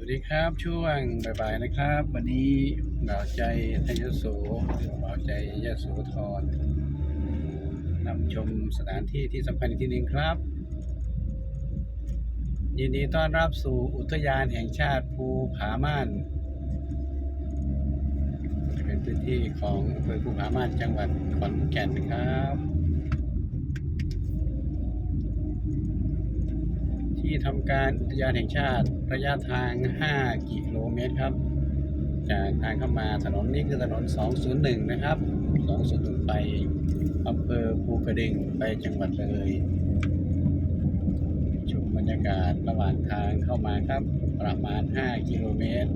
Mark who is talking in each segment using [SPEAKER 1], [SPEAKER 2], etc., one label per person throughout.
[SPEAKER 1] วัสดีครับช่วงบ่ายๆนะครับ วันนี้บ่าวใจทยโสบ่าวใจยโสธรนำชมสถานที่ที่สำคัญอีกที่หนึ่งครับ ยินดีต้อนรับสู่อุทยานแห่งชาติภูผาม่าน เป็นพื้นที่ของอำเภอภูผาม่านจังหวัดขอนแก่นครับ ที่ทำการอุทยานแห่งชาติระยะทาง 5 กิโลเมตรครับ จากทางเข้ามาถนนนี้คือถนน 201 นะครับ 201 ไปอำเภอภูกระดึงไปจังหวัดเลยชมบรรยากาศระหว่างทางเข้ามาครับ ประมาณ 5 กิโลเมตร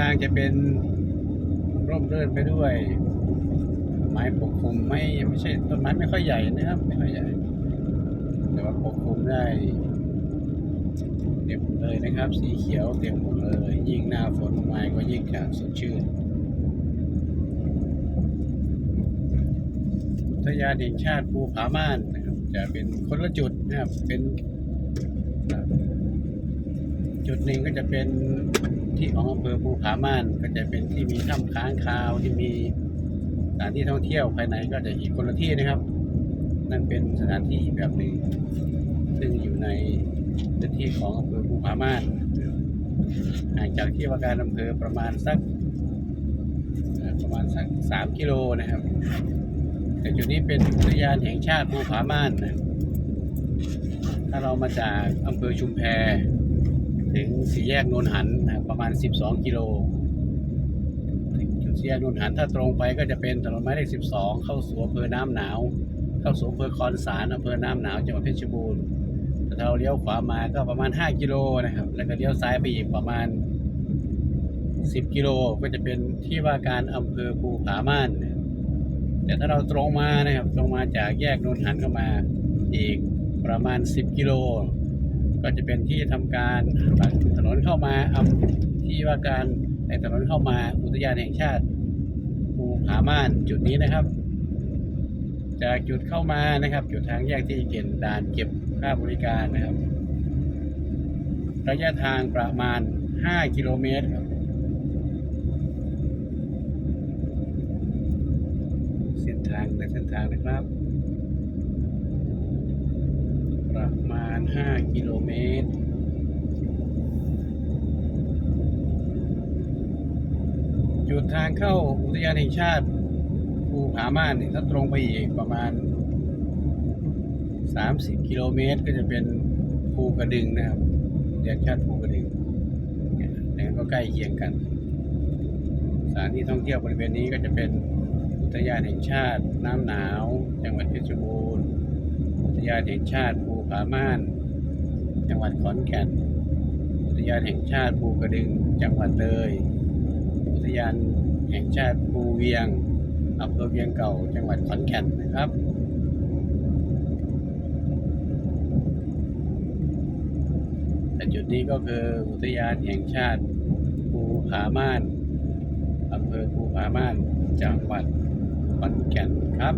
[SPEAKER 1] ทางจะเป็นร่มรื่นไปด้วย ไม้ปกคลุมไม่ไม่ใช่ต้นไม้ไม่ค่อยใหญ่นะครับ ไม่ค่อยใหญ่ แต่ว่าปกคลุมได้เต็มเลยนะครับ สีเขียวเต็มหมดเลย ยิ่งหน้าฝนมาก็ยิ่งจะสดชื่นอุทยานแห่งชาติภูผาม่านนะครับ จะเป็นคนละจุดนะครับเป็นจุดหนึ่งก็จะเป็น ที่ของอำเภอภูผาม่านก็จะเป็นที่มีถ้ำค้างคาวที่มีสถานที่ท่องเที่ยวภายในก็จะอีกคนละที่นะครับ นั่นเป็นสถานที่แบบหนึ่งซึ่งอยู่ในพื้นที่ของอำเภอภูผาม่านห่างจากที่ว่าการอำเภอประมาณสักประมาณสักสามกิโลนะครับ แต่จุดนี้เป็นอุทยานแห่งชาติภูผาม่านนะถ้าเรามาจากอำเภอชุมแพถึงสี่แยกโนนหัน ประมาณ 12 กิโลถึงจุดสี่แยกโนนหันถ้าตรงไปก็จะเป็นถนนหมายเลข 12 เข้าสู่อำเภอน้ำหนาว เข้าสู่อำเภอคอนสารอำเภอน้ำหนาวจังหวัดเพชรบูรณ์ถ้าเราเลี้ยวขวามาก็ประมาณ 5 กิโลนะครับ แล้วก็เลี้ยวซ้ายไปอีกประมาณ 10 กิโลก็จะเป็นที่ว่าการอำเภอภูผาม่านแต่ถ้าเราตรงมานะครับตรงมาจากแยกโนนหันเข้ามาอีกประมาณ 10 กิโล ก็จะเป็นที่ทำการถนนเข้ามาอำที่ว่าการในถนนเข้ามาอุทยานแห่งชาติภูผาม่านจุดนี้นะครับ จากจุดเข้ามานะครับ จุดทางแยกที่เก็นด่านเก็บค่าบริการนะครับ ระยะทางประมาณ 5 กิโลเมตรครับเส้นทางและเส้นทางนะครับ ประมาณ 5 กิโลเมตร จุดทางเข้าอุทยานแห่งชาติภูผาม่านเนี่ยถ้าตรงไปอีกประมาณ 30 กิโลเมตร ก็จะเป็นภูกระดึงนะครับอุทยานแห่งชาติภูกระดึงนี่ยเนี่ยก็ใกล้เคียงกัน สถานที่ท่องเที่ยวบริเวณนี้ก็จะเป็นอุทยานแห่งชาติน้ำหนาว จังหวัดเพชรบูรณ์ อุทยานแห่งชาติ ผาม่าน จังหวัดขอนแก่น อุทยานแห่งชาติภูกระดึง จังหวัดเลย อุทยานแห่งชาติภูเวียงอำเภอเวียงเก่า จังหวัดขอนแก่นนะครับแต่จุดนี้ก็คืออุทยานแห่งชาติภูผาม่านอำเภอภูผาม่าน จังหวัดขอนแก่นครับ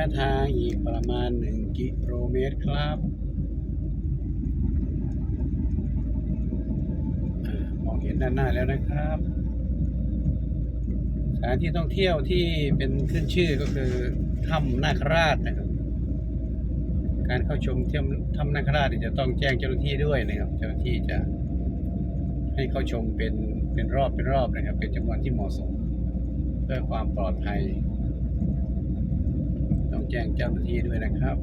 [SPEAKER 1] ยะทางอีกประมาณ 1 กิโลเมตรครับอมองเห็นด้านหน้าแล้วนะครับ สถานที่ท่องเที่ยวที่เป็นขึ้นชื่อก็คือถ้ำนาคราชนะครับ การเข้าชมเที่ยวถ้ำนาคราชจะต้องแจ้งเจ้าหน้าที่ด้วยนะครับ เจ้าหน้าที่จะให้เข้าชมเป็นเป็นรอบเป็นรอบนะครับ เป็นจำนวนที่เหมาะสม เพื่อความปลอดภัย แจ้งเจ้าหน้าที่ด้วยนะครับ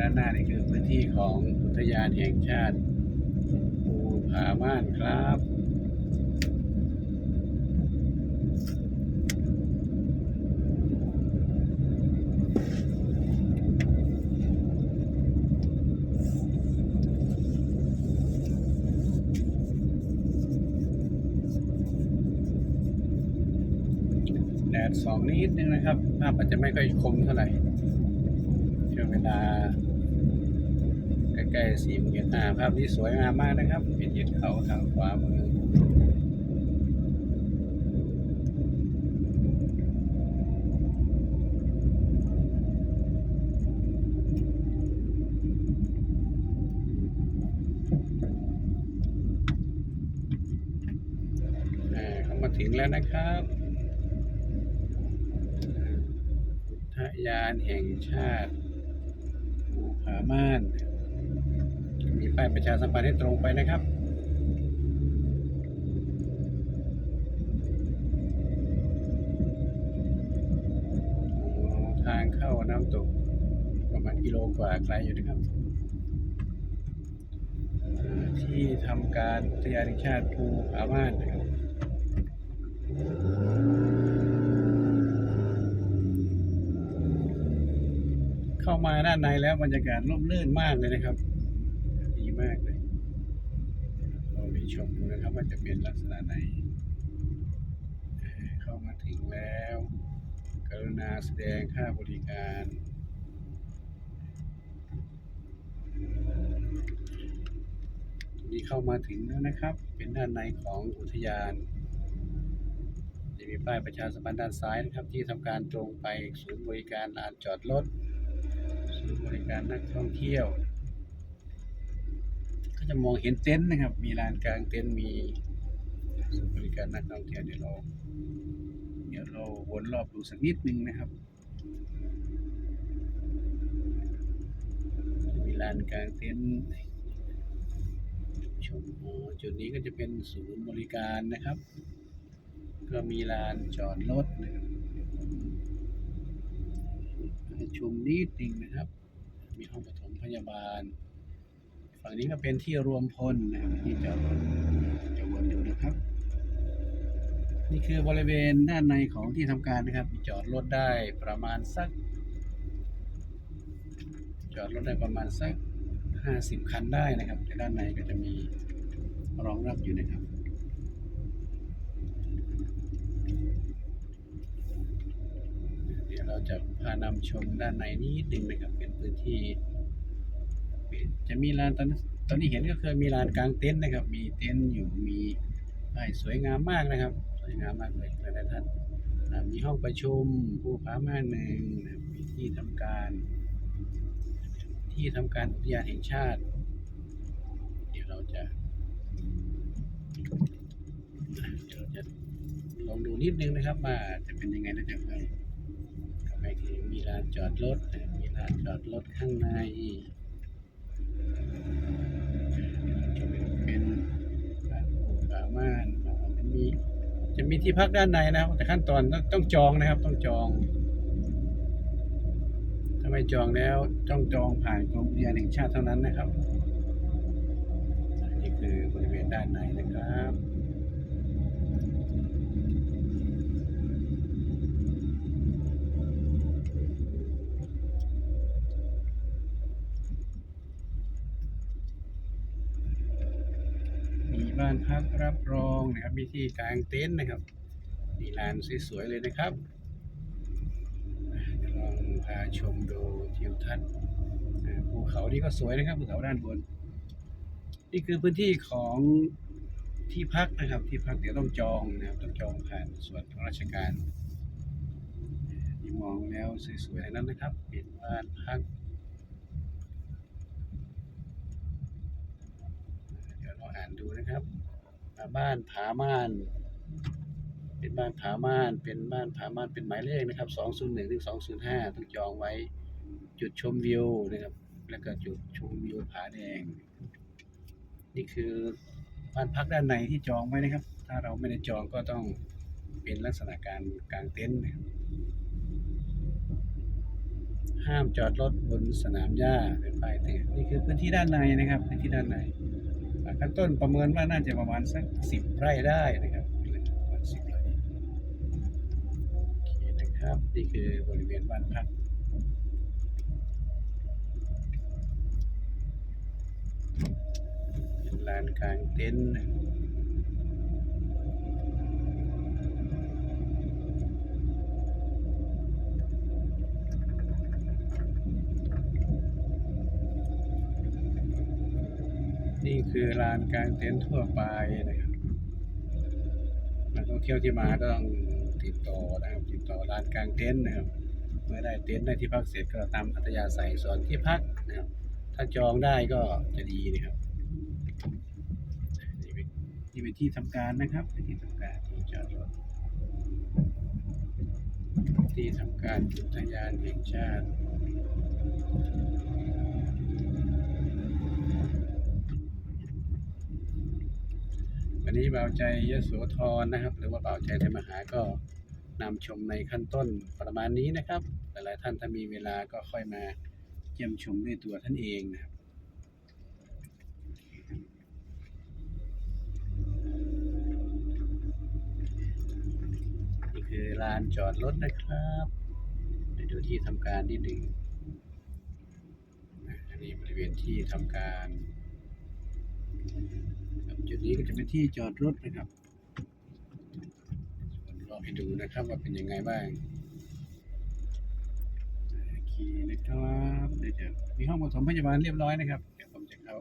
[SPEAKER 1] ด้านหน้านี่คือพื้นที่ของอุทยานแห่งชาติภูผาม่านครับ แดดสองนิดนึงนะครับ ภาพอาจจะไม่ค่อยคมเท่าไหร่ช่วงเวลาใกล้ๆสี่โมงเย็นอ่าภาพนี้สวยงามมากนะครับเป็นยึดเขาทางขวามืออเข้ามาถึงแล้วนะครับอุท ยานแห่งชาติภูผาม่าน มีป้ายประชาสัมพันธ์ให้ตรงไปนะครับทางเข้าน้ำตกประมาณกิโลกว่าไกลอยู่นะครับ ที่ทำการอุทยานแห่งชาติภูผาม่านนะครับ เข้ามาด้านในแล้วบรรยากาศร่มรื่นมากเลยนะครับ ดีมากเลยเราไปชมดูนะครับว่าจะเป็นลักษณะไหน เข้ามาถึงแล้ว กรุณาแสดงค่าบริการนี่เข้ามาถึงแล้วนะครับ เป็นด้านในของอุทยานจะมีป้ายประชาสัมพันธ์ด้านซ้ายนะครับ ที่ทำการตรงไปศูนย์บริการลานจอดรถ ริการนักท่องเที่ยว ก็จะมองเห็นเต็นท์นะครับ มีลานกลางเต็นท์มีศูนย์บริการนักท่องเที่ยวเดี๋ยวเราเดี๋ยวเราวนรอบดูสักนิดนึงนะครับ มีลานกลางเต็นท์ชมจุดนี้ก็จะเป็นศูนย์บริการนะครับ ก็มีลานจอดรถนะครับชมนิดนึงนะครับ มีห้องปฐมพยาบาล ฝั่งนี้ก็เป็นที่รวมพลนะครับที่จอดรถจะวนอยู่นะครับ นี่คือบริเวณด้านในของที่ทำการนะครับ จอดรถได้ประมาณสัก จอดรถได้ประมาณสักห้าสิบคันได้นะครับในด้านในก็จะมีรองรับอยู่นะครับ เดี๋ยวเรา จะพานำชมด้านในนิดนึงนะครับเป็นพื้นที่ จะมีลานตอนตอนนี้เห็นก็คือมีลานกลางเต็นท์นะครับ มีเต็นท์อยู่มีป้ายสวยงามมากนะครับ สวยงามมากเลยหลายท่านมีห้องประชุมผู้ผามาหนึ่งมีที่ทำการ ที่ทำการอุทยานแห่งชาติ เดี๋ยวเราจะเดี๋ยวเราจะลองดูนิดนึงนะครับว่าจะเป็นยังไงนะจ๊ะ คือมีลานจอดรถมีลานจอดรถข้างใน จะเป็นร้านปูสามารถจะมีจะมีที่พักด้านในนะครับ แต่ขั้นตอนต้องต้องจองนะครับ ต้องจองถ้าไม่จองแล้วต้องจองผ่านกรมอุทยานแห่งชาติเท่านั้นนะครับนี่คือบริเวณด้านในนะครับ นะครับ มีที่กลางเต็นท์นะครับ มีลานสวยๆเลยนะครับเดี๋ยวลองพาชมดูทิวทัศน์ภูเขานี่ก็สวยนะครับภูเขาด้านบน นี่คือพื้นที่ของที่พักนะครับ ที่พักเดี๋ยวต้องจองนะครับต้องจองผ่านส่วนราชการที่มองแล้วสวยๆนั้นนะครับ เป็นบ้านพักเดี๋ยวเราอ่านดูนะครับ บ้านผาม่าน เป็นบ้านผาม่าน เป็นบ้านผาม่าน เป็นหมายเลขนะครับ201ถึง205ต้องจองไว้ จุดชมวิวนะครับ แล้วก็จุดชมวิวผาแดง นี่คือบ้านพักด้านในที่จองไว้นะครับ ถ้าเราไม่ได้จองก็ต้องเป็นลักษณะการกางเต็นท์นะครับห้ามจอดรถบนสนามหญ้าเป็นป้ายเตือนนี่คือพื้นที่ด้านในนะครับพื้นที่ด้านใน ขั้นต้นประเมินว่าน่าจะประมาณสักสิบไร่ได้นะครับประมาณสิบไร่โอเคนะครับนี่คือบริเวณบ้านพักเป็นลานกลางเต็นท์ นี่คือลานกลางเต็นท์ทั่วไปนะครับนักท่องเที่ยวที่มาก็ต้องติดต่อนะครับติดต่อลานกลางเต็นท์นะครับ เมื่อได้เต็นท์ได้ที่พักเสร็จก็ตามอัธยาศัยส่วนที่พักนะครับ ถ้าจองได้ก็จะดีนะครับนี่เป็นนี่ที่ทำการนะครับเป็นที่ทำการที่จอดรถที่ทำการอุทยานแห่งชาติ วันนี้เบ่าใจยโสธรนะครับ หรือว่าเบ่าใจไทยมหาก็นำชมในขั้นต้นประมาณนี้นะครับ หลายๆท่านถ้ามีเวลาก็ค่อยมาเยี่ยมชมด้วยตัวท่านเองนะครับนี่คือลานจอดรถนะครับไปดูที่ทำการนิดหนึ่งอันนี้บริเวณที่ทำการ จุดนี้ก็จะเป็นที่จอดรถนะครับลองให้ดูนะครับว่าเป็นยังไงบ้างโอเคนะครับเดี๋ยวจะมีห้องปฐมพยาบาลเรียบร้อยนะครับ เดี๋ยวผมจะเข้า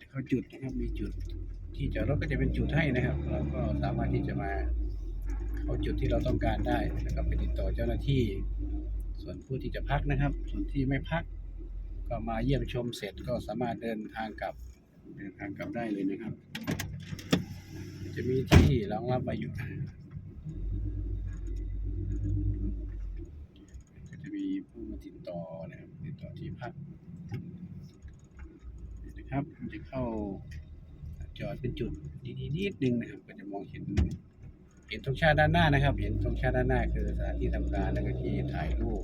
[SPEAKER 1] จะเข้าจุดนะครับ มีจุดที่จอดรถก็จะเป็นจุดให้นะครับ เราก็สามารถที่จะมาเอาจุดที่เราต้องการได้นะครับไปติดต่อเจ้าหน้าที่ ส่วนผู้ที่จะพักนะครับ ส่วนที่ไม่พักก็มาเยี่ยมชมเสร็จก็สามารถเดินทางกลับ เดินทางกลับได้เลยนะครับ จะมีที่รองรับไว้อยู่ก็จะมีผู้มาติดต่อนะครับติดต่อที่พักนี่นะครับมันจะเข้าจอดเป็นจุดดีๆนิดนึงนะครับ ก็จะมองเห็นเห็นธงชาติด้านหน้านะครับ เห็นธงชาติด้านหน้าคือสถานที่ทำการแล้วก็ที่ถ่ายรูป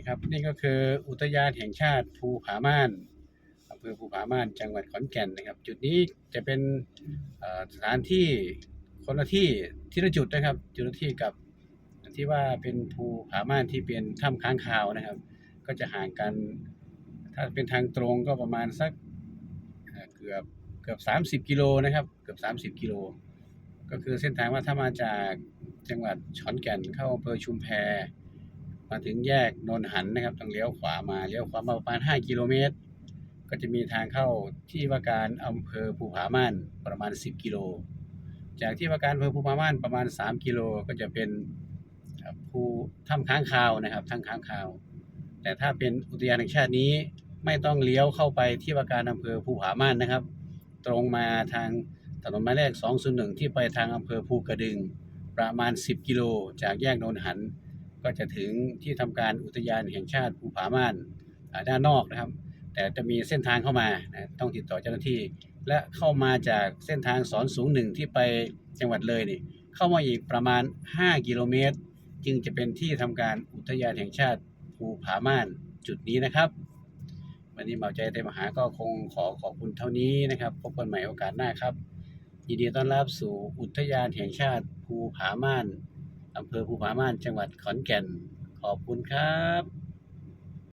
[SPEAKER 1] นี่ครับ นี่ก็คืออุทยานแห่งชาติภูผาม่านอำเภอภูผาม่านจังหวัดขอนแก่นนะครับ จุดนี้จะเป็นสถานที่คนละที่ที่ละจุดนะครับ จุดละที่กับที่ว่าเป็นภูผาม่านที่เป็นถ้ำค้างคาวนะครับ ก็จะห่างกัน ถ้าเป็นทางตรงก็ประมาณสักเอ่อเกือบเกือบสามสิบกิโลนะครับ เกือบสามสิบกิโล ก็คือเส้นทางว่าถ้ามาจากจังหวัดขอนแก่นเข้าอำเภอชุมแพ มาถึงแยกโนนหันนะครับต้องเลี้ยวขวามาเลี้ยวขวามาประมาณห้ากิโลเมตร ก็จะมีทางเข้าที่ว่าการอำเภอภูผาม่านประมาณ 10 กิโล จากที่ว่าการอำเภอภูผาม่านประมาณ 3 กิโลก็จะเป็นภูถ้ำค้างคาวนะครับถ้ำค้างคาว แต่ถ้าเป็นอุทยานแห่งชาตินี้ไม่ต้องเลี้ยวเข้าไปที่ว่าการอำเภอภูผาม่านนะครับ ตรงมาทางถนนหมายเลข201 ที่ไปทางอำเภอภูกระดึง ประมาณ 10 กิโล จากแยกโนนหัน ก็จะถึงที่ทำการอุทยานแห่งชาติภูผาม่านด้านนอกนะครับ แต่จะมีเส้นทางเข้ามานะต้องติดต่อเจ้าหน้าที่ และเข้ามาจากเส้นทางสอนสูงหนึ่งที่ไปจังหวัดเลยนี่เข้ามาอีกประมาณ 5 กิโลเมตร จึงจะเป็นที่ทำการอุทยานแห่งชาติภูผาม่านจุดนี้นะครับ วันนี้เหมาใจไทมหาก็คงขอขอบคุณเท่านี้นะครับ พบกันใหม่โอกาสหน้าครับยินดีต้อนรับสู่อุทยานแห่งชาติภูผาม่าน อำเภอภูผาม่านจังหวัดขอนแก่น ขอบคุณครับ